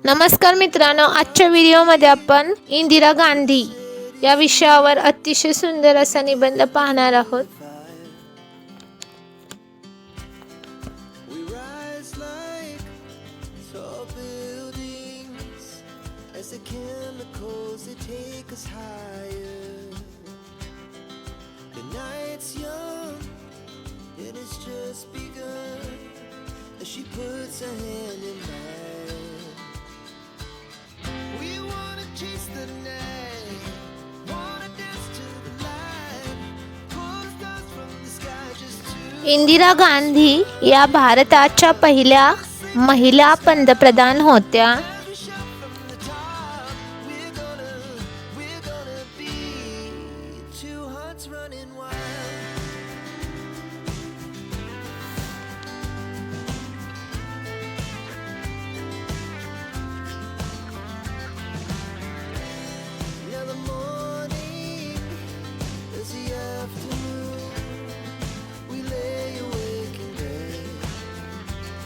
नमस्कार मित्रांनो आजच्या व्हिडिओमध्ये आपण इंदिरा गांधी या विषयावर अतिशय सुंदर असा निबंध पाहणार आहोत she puts her hand in mine. Indira Gandhi या भारताच्या पहिल्या महिला पंतप्रधान होत्या.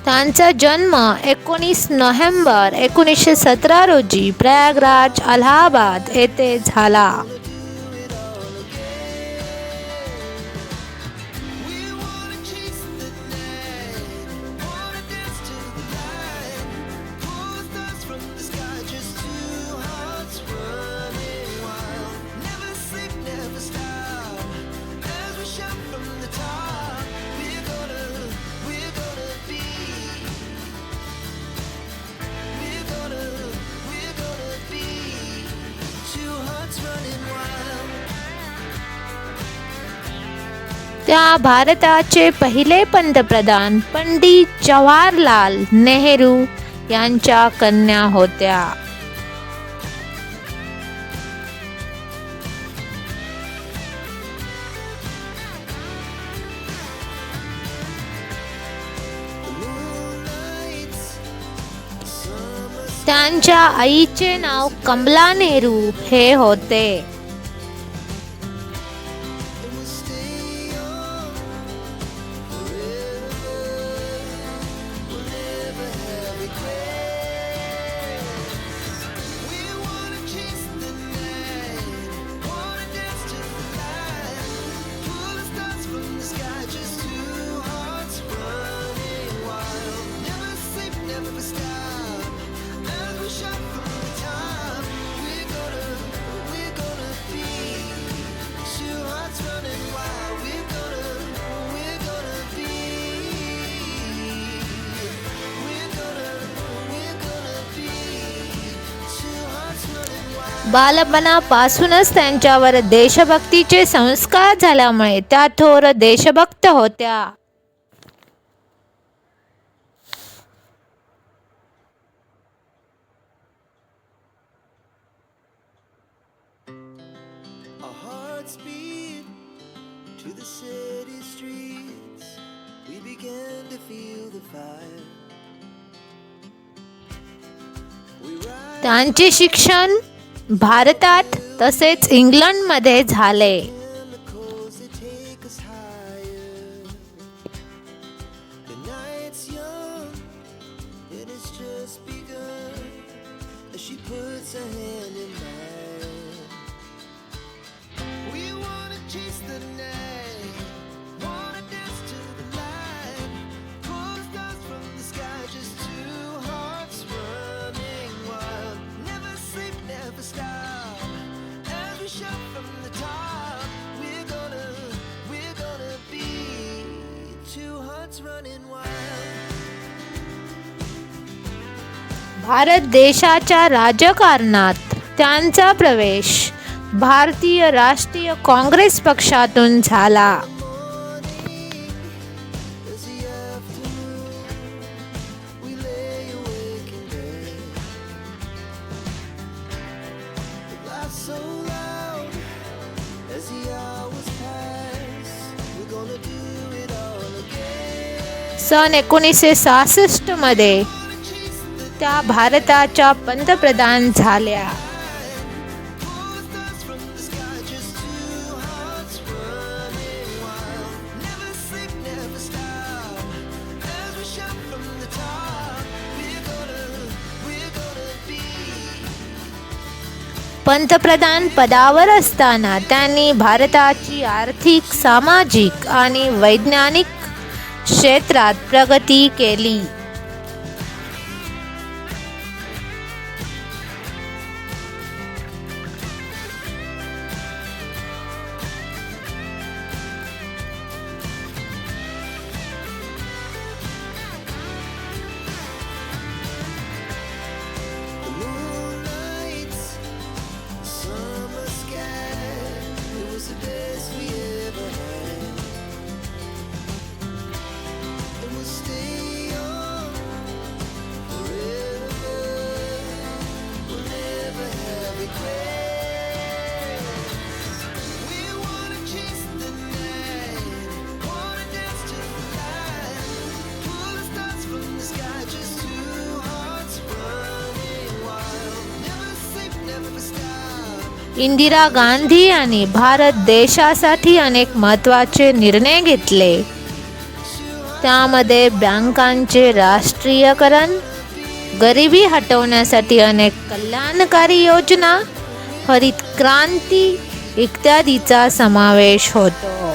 त्यांचा जन्म एकोणीस नोव्हेंबर एकोणीसशे सतरा रोजी प्रयागराज अलाहाबाद येथे झाला. त्या भारताचे पहिले पंतप्रधान पंडित जवाहरलाल नेहरू यांच्या कन्या होत्या. त्यांच्या आईचे नाव कमला नेहरू हे होते. बालपणापासूनच त्यांच्यावर देशभक्तीचे संस्कार झाल्यामुळे त्या थोर देशभक्त होत्या. त्यांचे शिक्षण भारतात तसेच इंग्लंडमध्ये झाले. Her भारत देशाच्या राजकारणात त्यांचा प्रवेश भारतीय राष्ट्रीय काँग्रेस पक्षातून झाला. सन एकोणीसशे सहासष्टमध्ये त्या भारताच्या पंतप्रधान झाल्या. पंतप्रधान पदावर असताना त्यांनी भारताची आर्थिक सामाजिक आणि वैज्ञानिक क्षेत्रात प्रगती केली. इंदिरा गांधी यांनी भारत देशासाठी अनेक महत्त्वाचे निर्णय घेतले. त्यामध्ये बँकांचे राष्ट्रीयकरण गरिबी हटवण्यासाठी अनेक कल्याणकारी योजना हरित क्रांती इत्यादीचा समावेश होतो.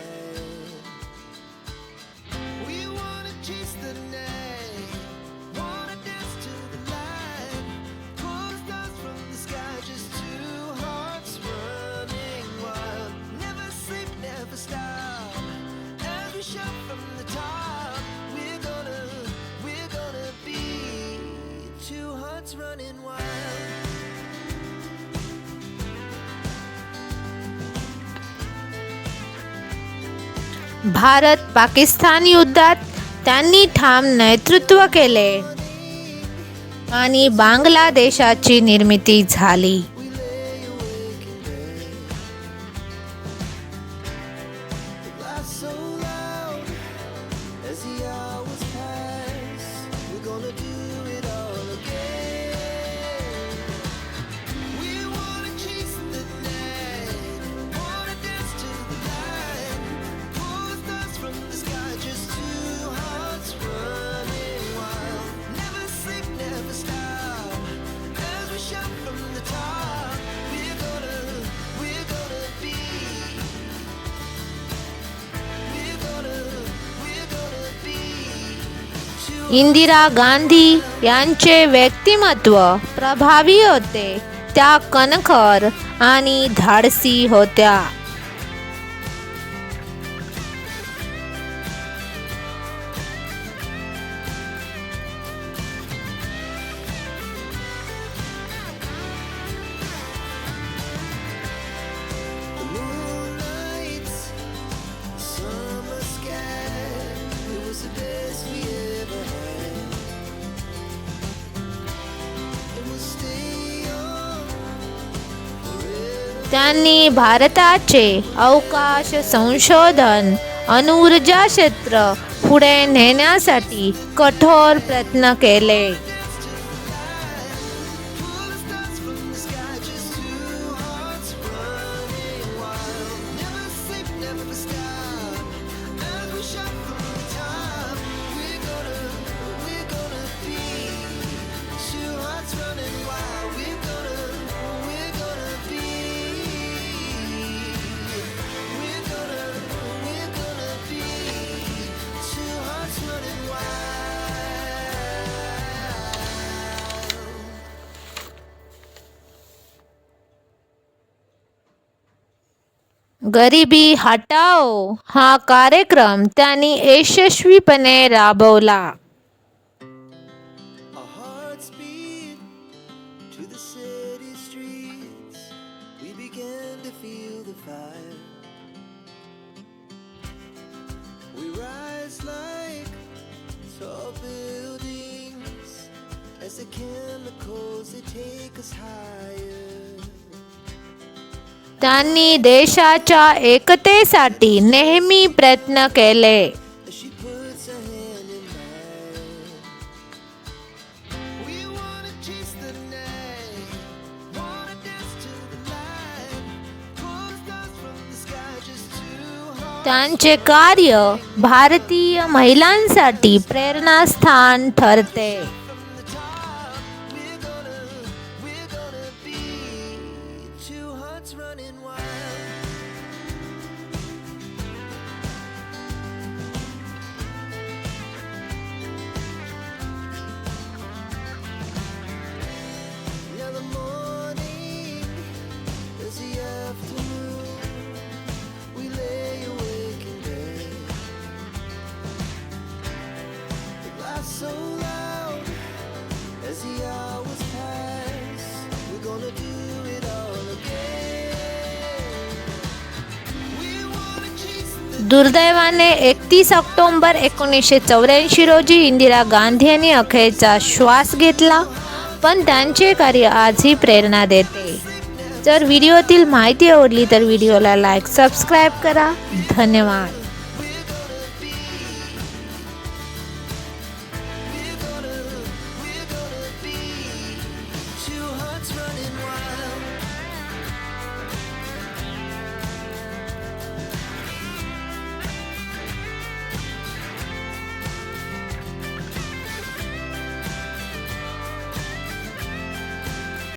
भारत पाकिस्तान युद्धात त्यांनी ठाम नेतृत्व केले आणि बांगलादेशाची निर्मिती झाली. इंदिरा गांधी यांचे व्यक्तिमत्व प्रभावी होते. त्या कणखर आणि धाडसी होत्या. त्यांनी भारताचे अवकाश संशोधन अणुऊर्जा क्षेत्र पुढे नेण्यासाठी कठोर प्रयत्न केले. गरिबी हटाओ हा कार्यक्रम त्यांनी यशस्वीपणे राबवला the chemicals that take us higher त्यांनी देशाच्या एकतेसाठी नेहमी प्रयत्न केले. त्यांचे कार्य भारतीय महिलांसाठी प्रेरणास्थान ठरते. दुर्दैवाने एकतीस ऑक्टोंबर एकोणीसशे चौऱ्याऐंशी रोजी इंदिरा गांधी यांनी अखेरचा श्वास घेतला पण त्यांचे कार्य आजही प्रेरणा देते. जर व्हिडिओतील माहिती आवडली तर व्हिडिओला लाईक सबस्क्राईब करा. धन्यवाद.